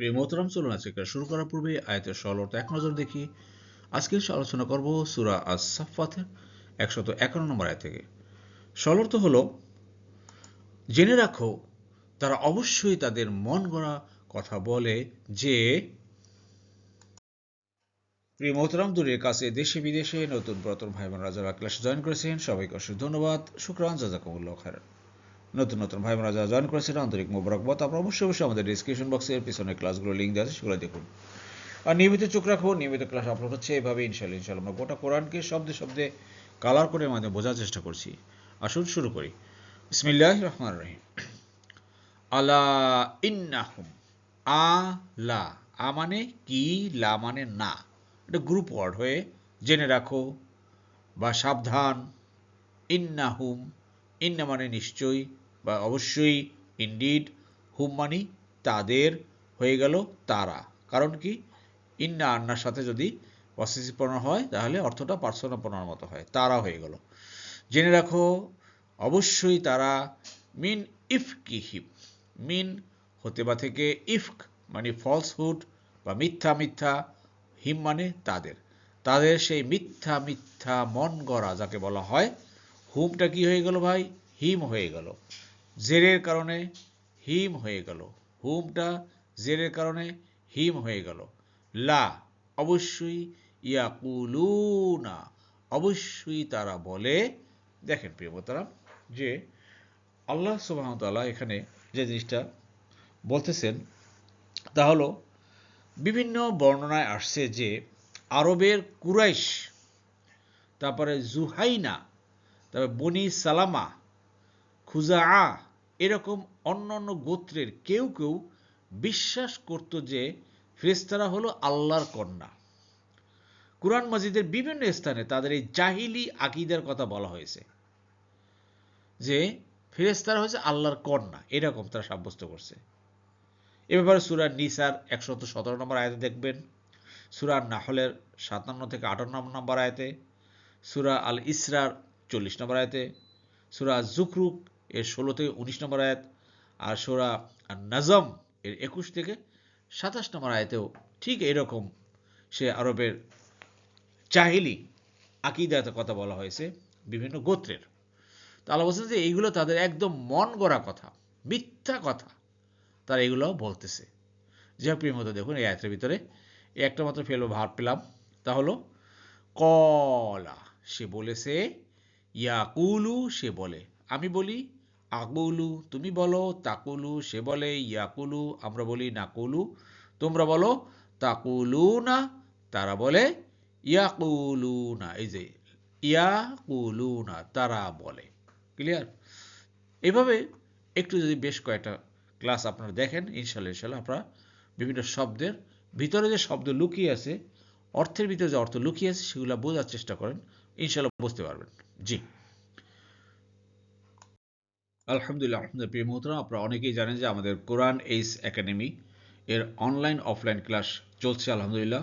প্রিয় মোহতরাম, চলুন আজকে শুরু করার পূর্বে আয়াতের সরলতা এক নজর দেখি। আজকে আলোচনা করব সুরা আস সাফাতের একশত একান্ন নম্বর আয় থেকে। সরলতা হলো, জেনে রাখো, তারা অবশ্যই তাদের মন গড়া কথা বলে যে, প্রিয় মোহতরাম, দূরের কাছে দেশে বিদেশে নতুন পুরাতন ভাই বোনরা যারা ক্লাসে জয়েন করেছেন। সবাইকে অসংখ্য ধন্যবাদ। শুক্রান, জাজাকুমুল্লাহ খায়রান নতুন নতুন ভাই বোনরা যারা জয়েন করেছেন, আন্তরিক মোবারকবাদ। আপনারা অবশ্যই অবশ্যই আমাদের ডিসক্রিপশন বক্সের পিছনে ক্লাসগুলো লিঙ্ক দেওয়া আছে সেগুলো দেখুন। আর নিয়মিত চোখ রাখুন, নিয়মিত ক্লাস আপলোড হচ্ছে এভাবে ইনশাল্লাহ ইনশাল্লাহ আমরা গোটা কোরআনকে শব্দে শব্দে কালার করে মাধ্যমে বোঝার চেষ্টা করছি। আসুন শুরু করি। ইসমিল্লাহ রহমান রহিম। আলা ইন্নাহুম। আ, লা। আ মানে কি, লা মানে না। এটা গ্রুপ ওয়ার্ড হয়ে জেনে রাখো। বা সাবধান। ইন্নাহুম। ইন্না মানে নিশ্চয়ই। বা অবশ্যই ইন্ডিড হুম মানি তাদের হয়ে গেল তারা। কারণ কি? ইন্না আন্নার সাথে যদি প্রণাম হয়, তাহলে অর্থটা পার্সোনাল প্রণার মতো হয়, তারা হয়ে গেল। জেনে রাখো, অবশ্যই তারা মিন ইফ কি হিপ মিন হতে বা থেকে ইফক মানে ফলসহুড বা মিথ্যা মিথ্যা, হিম মানে তাদের। তাদের সেই মিথ্যা মিথ্যা মন গড়া যাকে বলা হয়, হুমটা কি হয়ে গেল ভাই? হিম হয়ে গেল। জেরের কারণে হিম হয়ে গেল। হুমটা জেরের কারণে হিম হয়ে গেল। লা, অবশ্যই ইয়াকুলুনা, অবশ্যই তারা বলে, দেখেন প্রিয়মতারা যে আল্লাহ সুবাহতাল্লাহ এখানে যে জিনিসটা বলতেছেন, তা হলো বিভিন্ন বর্ণনায় আসছে যে আরবের কুরাইশ, তারপরে জুহাইনা, তারপরে বনি সালামা খুজা এরকম অন্য অন্য গোত্রের কেউ কেউ বিশ্বাস করত যে ফেরেস্তারা হলো আল্লাহর কন্যা। কুরআন মজিদের বিভিন্ন স্থানে তাদের এই জাহিলি আকিদের কথা বলা হয়েছে যে ফেরেস্তারা হচ্ছে আল্লাহর কন্যা, এরকম তারা সাব্যস্ত করছে। এ ব্যাপারে সুরা নিসার একশত সতেরো নম্বর আয়তে দেখবেন, সুরা নাহলের সাতান্ন থেকে আটান্ন নম্বর আয়তে, সুরা আল ইসরার চল্লিশ নম্বর আয়তে, সুরা জুকরুক এর ষোলো থেকে উনিশ নম্বর আয়াত, আর সুরা নাজম এর একুশ থেকে সাতাশ নম্বর আয়তেও ঠিক এরকম সে আরবের চাহিলি আকিদাতে কথা বলা হয়েছে, বিভিন্ন গোত্রের। তো আল্লাহ বলছেন যে এইগুলো তাদের একদম মন গড়া কথা, মিথ্যা কথা তারা এগুলো বলতেছে। যে প্রিয় মতো দেখুন এই আয়তের ভিতরে একটা মাত্র ফেলব ভাব পেলাম, তা হলো, কলা, সে বলেছে, ইয়াকুলু, সে বলে, আমি বলি আকুলু তুমি বলো তাকুলু, সে বলে ইয়াকুলু, আমরা বলি নাকুলু। তোমরা বলো তাকুলু না তারা বলে ইয়াকুলু না এই যে ইয়াকুলু না তারা বলে। ক্লিয়ার এভাবে একটু যদি বেশ কয়েকটা ক্লাস আপনারা দেখেন, ইনশাল্লাহ ইনশাল্লাহ আপনারা বিভিন্ন শব্দের ভিতরে যে শব্দ লুকিয়ে আছে, অর্থের ভিতরে যে অর্থ লুকিয়ে আছে, সেগুলো বোঝার চেষ্টা করেন, ইনশাল্লাহ বুঝতে পারবেন। জি। আলহামদুলিল্লাহ আলহামদুলিল্লাহ, প্রিয় মুহূর্ত আপনারা অনেকেই জানেন যে আমাদের কোরআন এইস একাডেমি এর অনলাইন, অফলাইন ক্লাস চলছে, আলহামদুলিল্লাহ।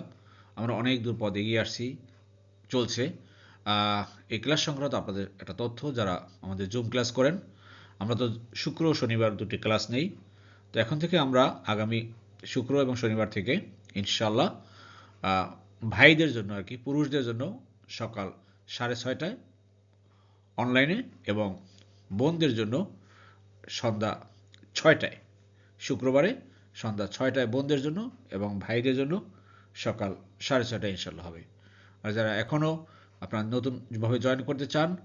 আমরা অনেক দূর পদ এগিয়ে আসছি, চলছে। এই ক্লাস সংক্রান্ত আপনাদের একটা তথ্য, যারা আমাদের জুম ক্লাস করেন, আমরা তো শুক্র ও শনিবার দুটি ক্লাস নেই। তো এখন থেকে আমরা আগামী শুক্র এবং শনিবার থেকে ইনশাল্লাহ ভাইদের জন্য আর কি, পুরুষদের জন্য সকাল সাড়ে ছয়টায় অনলাইনে এবং বোনদের জন্য সন্ধ্যা ছয়টায়, শুক্রবারে সন্ধ্যা ছয়টায় বোনদের জন্য এবং ভাইদের জন্য সকাল সাড়ে ছয়টায় ইনশাল্লাহ হবে। আর যারা এখনও আপনারা নতুনভাবে জয়েন করতে চান,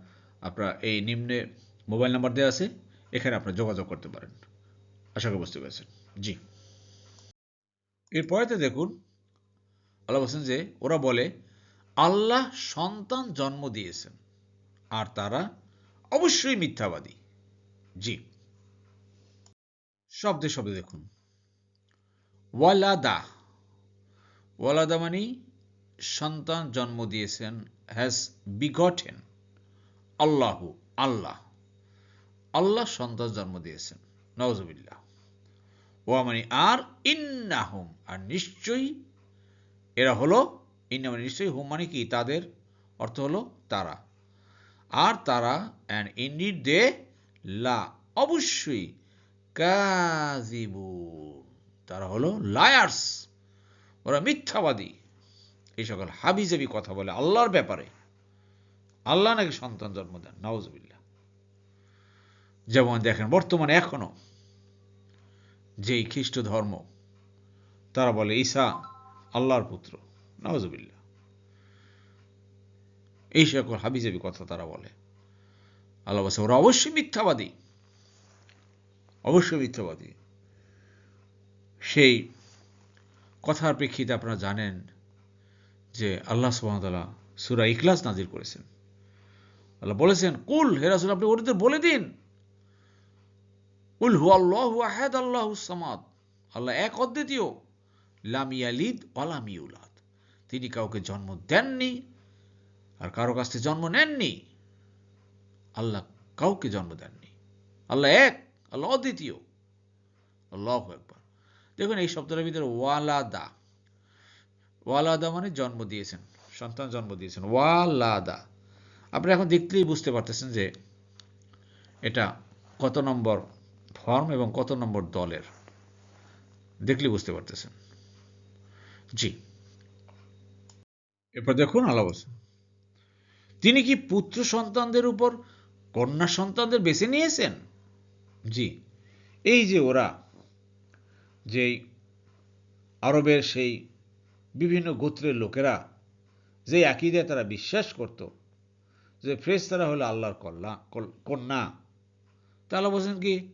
আপনারা এই নিম্নে মোবাইল নাম্বার দেওয়া আছে, এখানে আপনারা যোগাযোগ করতে পারেন। আশা করি বুঝতে পেরেছেন। জি। এরপরেতে দেখুন, আল্লাহ বলছেন যে ওরা বলে, আল্লাহ সন্তান জন্ম দিয়েছেন, আর তারা অবশ্যই মিথ্যাবাদী। জি। শব্দে শব্দে দেখুন। ওয়ালাদা। ওয়ালাদা মানে সন্তান জন্ম দিয়েছেন হ্যাজ বিগটেন আল্লাহু, আল্লাহ। আল্লাহ সন্তান জন্ম দিয়েছেন। নওয়াজবিল্লাহ ও মানে আর ইন্নাহুম। আর নিশ্চয়ই এরা হলো, ইন্না মানে নিশ্চয়ই হুম মানে কি? তাদের অর্থ হলো তারা। আর তারা অ্যান্ড ইন্ডিড দে লা, অবশ্যই কাজিবু তারা হলো লায়ার্স ওরা মিথ্যাবাদী। এই সকল হাবিজাবি কথা বলে আল্লাহর ব্যাপারে। আল্লাহ নাকি সন্তান জন্ম দেন নওয়াজবিল্লা যেমন দেখেন, বর্তমানে এখনও যেই খ্রিস্ট ধর্ম, তারা বলে ঈসা আল্লাহর পুত্র নওয়াজবিল্লা এই সকল হাবিজাবি কথা তারা বলে। আল্লাহ ওরা অবশ্যই মিথ্যাবাদী। অবশ্যই মিথ্যাবাদী। সেই কথার প্রেক্ষিতে আপনারা জানেন যে আল্লাহ সুবাহতাল্লাহ সুরা ইখলাস নাজির করেছেন। আল্লাহ বলেছেন, কুল হেরাসুল আপনি ওদের বলে দিন। উল হু আল্লাহ আহাদ, আল্লাহ সামাদ। আল্লাহ এক অদ্বিতীয় লামিয়ালিদ অলামিউলাদ তিনি কাউকে জন্ম দেননি আর কারও কাছ থেকে জন্ম নেননি। আল্লাহ কাউকে জন্ম দেননি। আল্লাহ এক আল্লাহ অদ্বিতীয় আল্লাহ একবার দেখুন, এই শব্দটার ভিতরে ওয়ালাদা। ওয়ালাদা মানে জন্ম দিয়েছেন, সন্তান জন্ম দিয়েছেন। ওয়ালাদা। আপনি এখন দেখলেই বুঝতে পারতেছেন যে এটা কত নম্বর ফর্ম এবং কত নম্বর দলের। দেখলে বুঝতে পারতেছেন। জি। এরপর দেখুন বলছেন তিনি কি পুত্র সন্তানদের উপর, কন্যা সন্তানদের বেছে নিয়েছেন? জি। এই যে ওরা, যেই আরবের সেই বিভিন্ন গোত্রের লোকেরা যে একইদে তারা বিশ্বাস করত, যে ফ্রেস তারা হলো আল্লাহর কল্লা কন্যা, তাহলে বলছেন কি,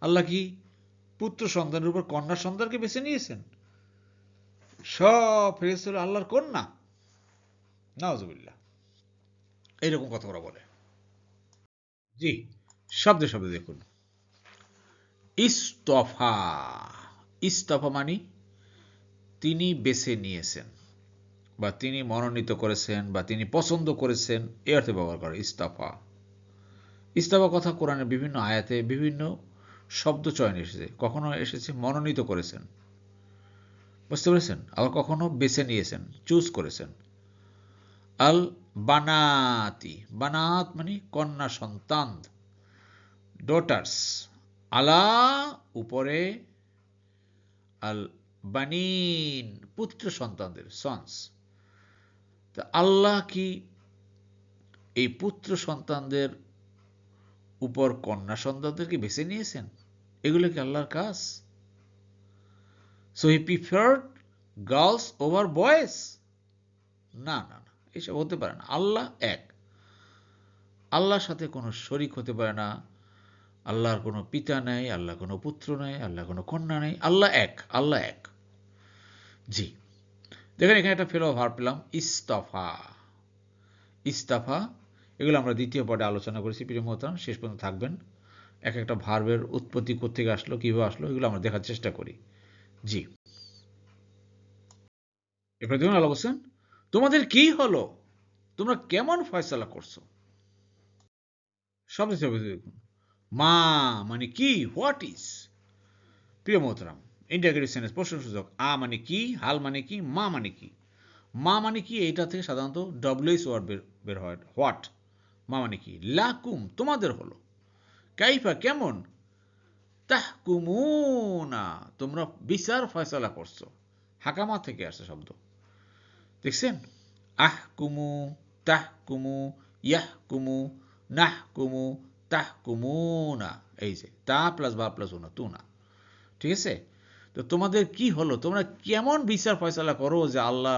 আল্লাহ কি পুত্র সন্তানের উপর কন্যা সন্তানকে বেছে নিয়েছেন? সব ফেরেস হলো আল্লাহর কন্যা। নওয়াজবিল্লা এইরকম কথা ওরা বলে। জি। শব্দে শব্দে দেখুন। ইস্তফা। ইস্তফা মানে তিনি বেছে নিয়েছেন বা তিনি মনোনীত করেছেন বা তিনি পছন্দ করেছেন এ অর্থে ব্যবহার করে ইস্তফা। ইস্তফা কথা কোরআনের বিভিন্ন আয়াতে বিভিন্ন শব্দ চয়ন এসেছে। কখনো এসেছে মনোনীত করেছেন। বুঝতে পেরেছেন? আবার কখনো বেছে নিয়েছেন চুজ করেছেন। আল বানাতি বানাত মানে কন্যা সন্তান। ডটার্স আলা, উপরে আল বানিন পুত্র সন্তানদের সন্স তা আল্লাহ কি এই পুত্র সন্তানদের উপর কন্যা সন্তানদেরকে বেছে নিয়েছেন? এগুলো কি আল্লাহর কাজ? So he preferred girls over boys না না না, এসব হতে পারে না। আল্লাহ এক। আল্লাহর সাথে কোনো শরিক হতে পারে না। আল্লাহর কোনো পিতা নেই আল্লাহ কোনো পুত্র নেই আল্লাহ কোনো কন্যা নেই, আল্লাহ এক আল্লাহ এক। জি। দেখেন, এখানে একটা ফেলো ভার পেলাম, ইস্তফা। ইস্তফা, এগুলো আমরা দ্বিতীয় পর্বে আলোচনা করেছি, প্রিয় মহতারাম, শেষ পর্যন্ত থাকবেন। এক একটা ভার্বের উৎপত্তি কোথেকে আসলো, কীভাবে আসলো, এগুলো আমরা দেখার চেষ্টা করি। জি। এরপরে দেখুন, আল্লাহ বলছেন, তোমাদের কি হলো? তোমরা কেমন ফয়সলা করছ? শব্দ দেখুন। মা মানে কি? হোয়াট ইজ প্রিয় মোহতরাম ইন্টারগ্রেটিভ সেন্টেন্স প্রশ্ন সূচক, আ মানে কি, হাল মানে কি, মা মানে কি? মা মানে কি? এইটা থেকে সাধারণত ডব্লিউএস ওয়ার্ড বের বের হয়। হোয়াট মা মানে কি? লাকুম, তোমাদের হলো। কাইফা কেমন? তাহ কুমুনা তোমরা বিচার ফয়সলা করছ। হাকামা থেকে আসছে শব্দ। দেখছেন? আহ কুমু তাহ কুমু ইয়াহ কুমু নাহ কুমু তাহ কুমুনা এই যে তা প্লাস বা প্লাস উনা তু না ঠিক আছে? তো তোমাদের কি হলো? তোমরা কেমন বিচার ফয়সলা করো যে আল্লাহ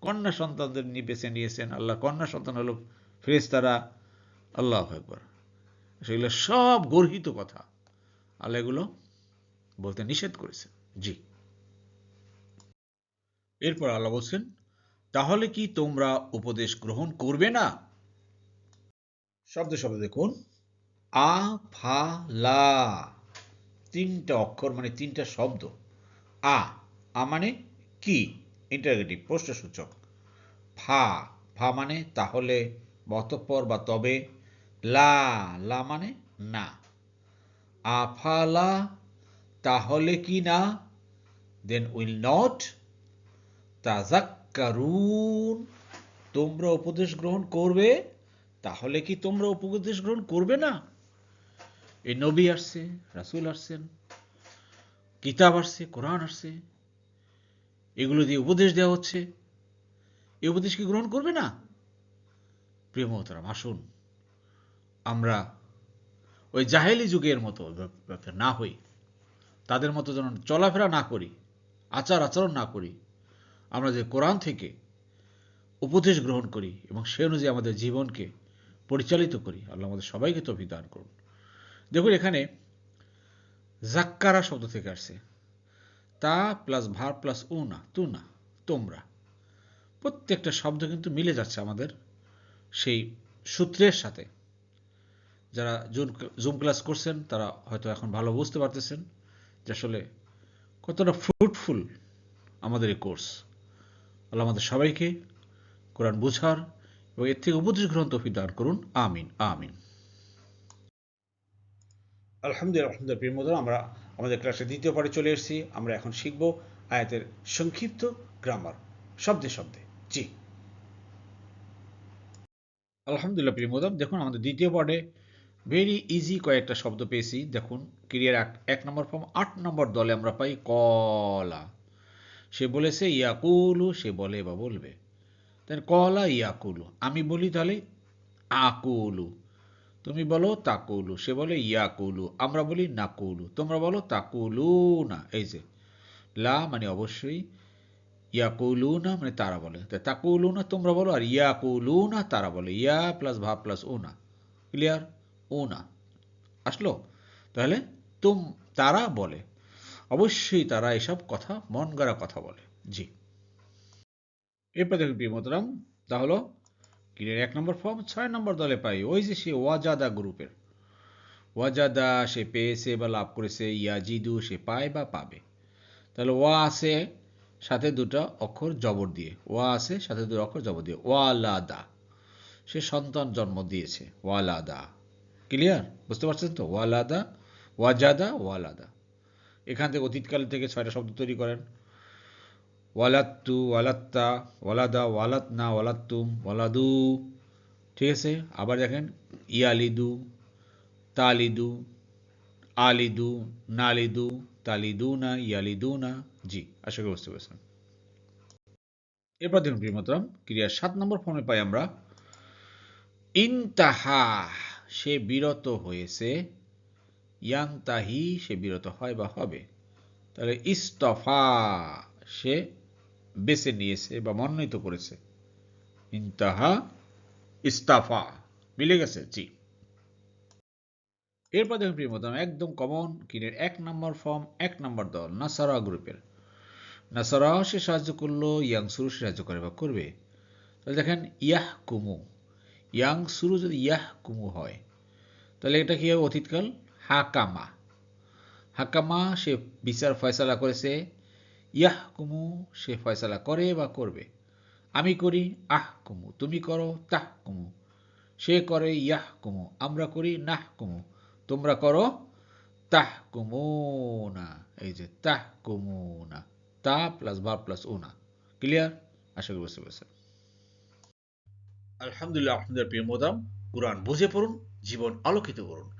কন্যা সন্তানদের নিয়ে বেছে নিয়েছেন? আল্লাহ কন্যা সন্তান হলো ফেরেস্তারা আল্লাহ একবার সেগুলো সব গর্হিত কথা। আল্লাহ এগুলো বলতে নিষেধ করেছেন। জি। এরপর আল্লাহ বলছেন, তাহলে কি তোমরা উপদেশ গ্রহণ করবে না? শব্দ শব্দ দেখুন। আ ফা লা তিনটা অক্ষর মানে তিনটা শব্দ। আ আ মানে কি? ইন্টারগেটিভ প্রশ্নসূচক। ফা ফা মানে তাহলে বা অতঃপর বা তবে। লা লা মানে না। আফালা তাহলে কি না? দেন উইল নট তাজাক্কারুন। তোমরা উপদেশ গ্রহণ করবে? তাহলে কি তোমরা উপদেশ গ্রহণ করবে না? এই নবী আসছে, রাসূল আসছেন, কিতাব আসছে, কোরআন আসছে, এগুলো দিয়ে উপদেশ দেওয়া হচ্ছে। এই উপদেশ কি গ্রহণ করবে না? প্রিয় মহতারাম, আসুন, আমরা ওই জাহেলি যুগের মতো না হই। তাদের মতো যেন চলাফেরা না করি, আচার আচরণ না করি, আমরা যে কোরআন থেকে উপদেশ গ্রহণ করি এবং সে অনুযায়ী আমাদের জীবনকে পরিচালিত করি, আল্লাহ আমাদের সবাইকে তো দান করুন। দেখুন এখানে জাক্কারা শব্দ থেকে আসছে। তা প্লাস ভার প্লাস উ না, তু না, তোমরা। প্রত্যেকটা শব্দ কিন্তু মিলে যাচ্ছে আমাদের সেই সূত্রের সাথে। যারা জুম জুম ক্লাস করছেন, তারা হয়তো এখন ভালো বুঝতে পারতেছেন যে আসলে কতটা ফ্রুটফুল আমাদের এই কোর্স আল্লাহ আমাদের সবাইকে কোরআন বুঝার এবং এর থেকে উপদেশ গ্রহণ তৌফিক দান করুন। আমিন আমিন। আলহামদুলিল্লাহ আলহামদুলিল্লাহ, প্রিয় মতো আমরা আমাদের ক্লাসে দ্বিতীয় পারে চলে এসেছি। আমরা এখন শিখব আয়াতের সংক্ষিপ্ত গ্রামার শব্দে শব্দে। জি। আলহামদুলিল্লাহ, প্রিয় মোদম দেখুন, আমাদের দ্বিতীয় পার্টে ভেরি ইজি কয়েকটা শব্দ পেয়েছি। দেখুন ক্রিয়ার এক এক নম্বর ফর্ম আট নম্বর দলে আমরা পাই কলা। সে বলেছে, ইয়াকুলু, সে বলে বা বলবে। তাহলে কলা ইয়াকুলু, আমি বলি তাহলে আকুলু। তুমি বলো তাকুলু, সে বলে ইয়াকুলু, আমরা বলি নাকুলু, তোমরা বলো তাকুলু না এই যে। লা মানে অবশ্যই ইয়াকুলু না মানে তারা বলে। তাকুলু না তোমরা বলো আর ইয়াকুলু না তারা বলে। ইয়া প্লাস ভা প্লাস ও না ক্লিয়ার? ও না আসলো? তাহলে তুম, তারা বলে। অবশ্যই তারা এসব কথা, মন গড়া কথা বলে। জি। এরপর দেখুন প্রিয় মতরাম তা হলো ক্রিয়ার এক নম্বর ফর্ম? ছয় নম্বর দলে পাই। ওই যে সে ওয়াজাদা গ্রুপের। ওয়াজাদা সে পেয়েছে বা লাভ করেছে, ইয়াজিদু সে পায় বা পাবে। তাহলে ওয়া আছে সাথে দুটো অক্ষর জবর দিয়ে। ওয়া আছে সাথে দুটো অক্ষর জবর দিয়ে। ওয়ালাদা। সে সন্তান জন্ম দিয়েছে। ওয়ালাদা। ক্লিয়ার? বুঝতে পারছেন তো? ওয়ালাদা, ওয়াজাদা, ওয়ালাদা। এখান থেকে অতীতকাল থেকে ছয়টা শব্দ তৈরি করেন। ওয়ালাত্তু, ওয়ালাত্তা, ওয়ালাদা, ওয়ালাতনা, ওয়ালাত্তুম, ওয়ালাদু। ঠিক আছে? আবার দেখেন, ইয়ালিদু, তালিদু, আলিদু, নালিদু তালিদু না ইয়ালিদু না জি, আশা করি বুঝতে পেরেছেন। এরপর দেখুন প্রিয়মাতরম ক্রিয়ার সাত নম্বর ফর্মে পাই আমরা, ইনতাহা, সে বিরত হয়েছে, ইয়ান্তাহি, সে বিরত হয় বা হবে। তাহলে ইস্তফা, সে বেছে নিয়েছে বা মনোনীত করেছে। ইন্তাহা ইস্তাফা। মিলে গেছে? জি। এরপর দেখুন প্রিয় মতাম একদম কমন কিনের এক নম্বর ফর্ম এক নম্বর দল, নাসারা গ্রুপের নাসারা সে সাহায্য করল ইয়াং সুরু সে সাহায্য করে বা করবে। তাহলে দেখেন ইয়াহ কুমু ইয়াং সুরু যদি ইয়াহ কুমু হয়, তাহলে এটা কি হবে? অতীতকাল হাকামা। হাকামা সে বিচার ফয়সালা করেছে ইয়াহ কুমু সে ফয়সালা করে বা করবে। আমি করি আহ কুমু তুমি করো তাহ কুমু সে করে ইয়াহ কুমু আমরা করি নাহ কুমু তোমরা করো তাহ কুমু না এই যে তাহ কুমু না তা প্লাস বা প্লাস ও না ক্লিয়ার? আশা করি বুঝতে পেরেছেন। আলহামদুলিল্লাহ আপনাদের প্রিয় মোদাম, কোরআন বুঝে পড়ুন, জীবন আলোকিত করুন।